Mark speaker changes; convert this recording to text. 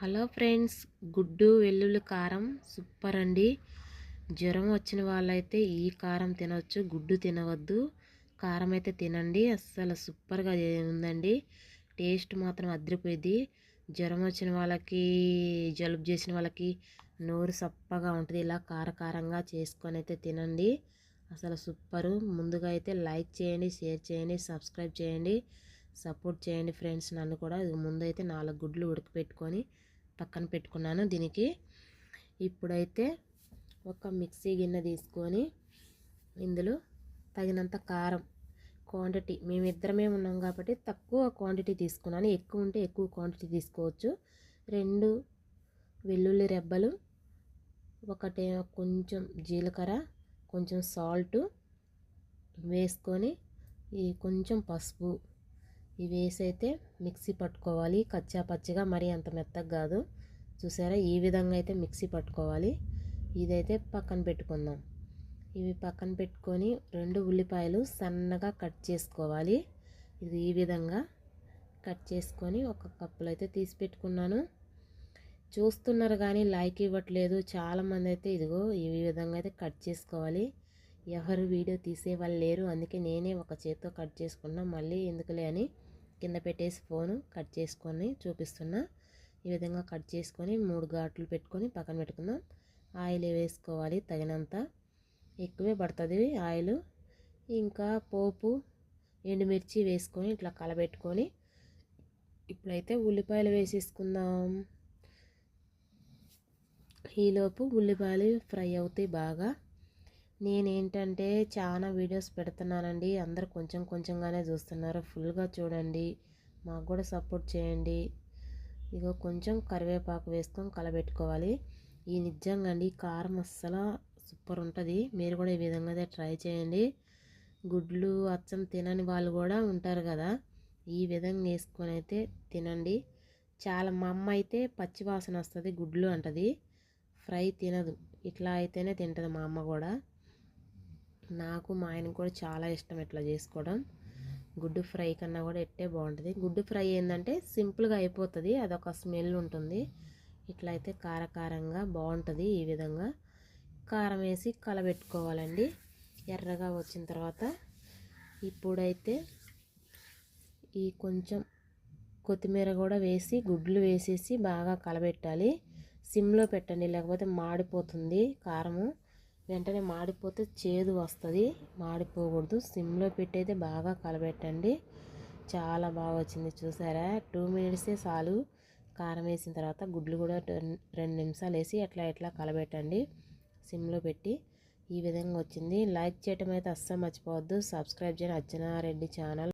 Speaker 1: Hello friends గుడ్డు వెల్లుల్లి కారం సూపర్ అండి జ్వరం వచ్చిన వాళ్ళైతే ఈ కారం తినవచ్చు గుడ్డు తినవద్దు. కారం అయితే తినండి అస్సలు సూపర్గా ఉందండి. టేస్ట్ మాత్రం అదిరిపోయింది. జ్వరం వచ్చిన వాళ్ళకి జలుబు చేసిన వాళ్ళకి నోరు సప్పగా ఉంటుంది. ఇలా కారకారంగా చేసుకొని అయితే తినండి. అసలు సూపరు. ముందుగా అయితే లైక్ చేయండి షేర్ చేయండి సబ్స్క్రైబ్ చేయండి సపోర్ట్ చేయండి ఫ్రెండ్స్ నన్ను కూడా. ముందైతే నాలుగు గుడ్లు ఉడకపెట్టుకొని పక్కన పెట్టుకున్నాను దీనికి. ఇప్పుడైతే ఒక మిక్సీ గిన్నె తీసుకొని ఇందులో తగినంత కారం క్వాంటిటీ మేమిద్దరమే ఉన్నాం కాబట్టి తక్కువ క్వాంటిటీ తీసుకున్నాను. ఎక్కువ ఉంటే ఎక్కువ క్వాంటిటీ తీసుకోవచ్చు. రెండు వెల్లుల్లి రెబ్బలు ఒకటే కొంచెం జీలకర్ర కొంచెం సాల్ట్ వేసుకొని ఈ కొంచెం పసుపు ఇవి వేసి అయితే మిక్సీ పట్టుకోవాలి. కచ్చా పచ్చిగా మరీ అంత మెత్తగా కాదు. చూసారా? ఈ విధంగా అయితే మిక్సీ పట్టుకోవాలి. ఇదైతే పక్కన పెట్టుకుందాం. ఇవి పక్కన పెట్టుకొని రెండు ఉల్లిపాయలు సన్నగా కట్ చేసుకోవాలి. ఇది ఈ విధంగా కట్ చేసుకొని ఒక కప్పులో అయితే తీసి పెట్టుకున్నాను. చూస్తున్నారు కానీ లైక్ ఇవ్వట్లేదు. చాలామంది అయితే ఇదిగో ఈ విధంగా అయితే కట్ చేసుకోవాలి. ఎవరు వీడియో తీసే వాళ్ళు లేరు. అందుకే నేనే ఒక చేత్తో కట్ చేసుకున్నా. మళ్ళీ ఎందుకులే అని కింద పెట్టేసి ఫోను కట్ చేసుకొని చూపిస్తున్నా. ఈ విధంగా కట్ చేసుకొని మూడు ఘాట్లు పెట్టుకొని పక్కన పెట్టుకుందాం. ఆయిల్ వేసుకోవాలి తగినంత. ఎక్కువే పడుతుంది ఆయిల్. ఇంకా పోపు ఎండుమిర్చి వేసుకొని ఇట్లా కలబెట్టుకొని ఇప్పుడైతే ఉల్లిపాయలు వేసేసుకుందాం. ఈలోపు ఉల్లిపాయలు ఫ్రై అవుతాయి బాగా. నేనేంటంటే చాలా వీడియోస్ పెడుతున్నానండి. అందరు కొంచెం కొంచెంగానే చూస్తున్నారు. ఫుల్గా చూడండి. మాకు కూడా సపోర్ట్ చేయండి. ఇగో కొంచెం కరివేపాకు వేసుకొని కలబెట్టుకోవాలి. ఈ నిజంగా అండి కారం అస్సలు సూపర్ ఉంటుంది. మీరు కూడా ఈ విధంగా ట్రై చేయండి. గుడ్లు అచ్చం తినని వాళ్ళు కూడా ఉంటారు కదా ఈ విధంగా వేసుకొని అయితే తినండి. చాలా మా అమ్మ అయితే పచ్చివాసన వస్తుంది గుడ్లు అంటది. ఫ్రై తినదు. ఇట్లా అయితేనే తింటుంది మా అమ్మ కూడా. నాకు మా ఆయనకు కూడా చాలా ఇష్టం ఇట్లా చేసుకోవడం. గుడ్డు ఫ్రై కన్నా కూడా ఎట్టే బాగుంటుంది. గుడ్డు ఫ్రై ఏంటంటే సింపుల్గా అయిపోతుంది. అదొక స్మెల్ ఉంటుంది. ఇట్లా అయితే కారకారంగా బాగుంటుంది ఈ విధంగా. కారం వేసి కలబెట్టుకోవాలండి. ఎర్రగా వచ్చిన తర్వాత ఇప్పుడైతే ఈ కొంచెం కొత్తిమీర కూడా వేసి గుడ్లు వేసేసి బాగా కలబెట్టాలి. సిమ్లో పెట్టండి. లేకపోతే మాడిపోతుంది కారము. వెంటనే మాడిపోతే చేదు వస్తుంది. మాడిపోకూడదు. సిమ్లో పెట్టయితే బాగా కలబెట్టండి. చాలా బాగా వచ్చింది చూసారా? టూ మినిట్సే చాలు. కారం వేసిన తర్వాత గుడ్లు కూడా రెండు నిమిషాలు వేసి అట్లా ఎట్లా కలబెట్టండి. సిమ్లో పెట్టి ఈ విధంగా వచ్చింది. లైక్ చేయటం అయితే అస్సలు మర్చిపోవద్దు. సబ్స్క్రైబ్ చేయండి అర్చనారెడ్డి ఛానల్.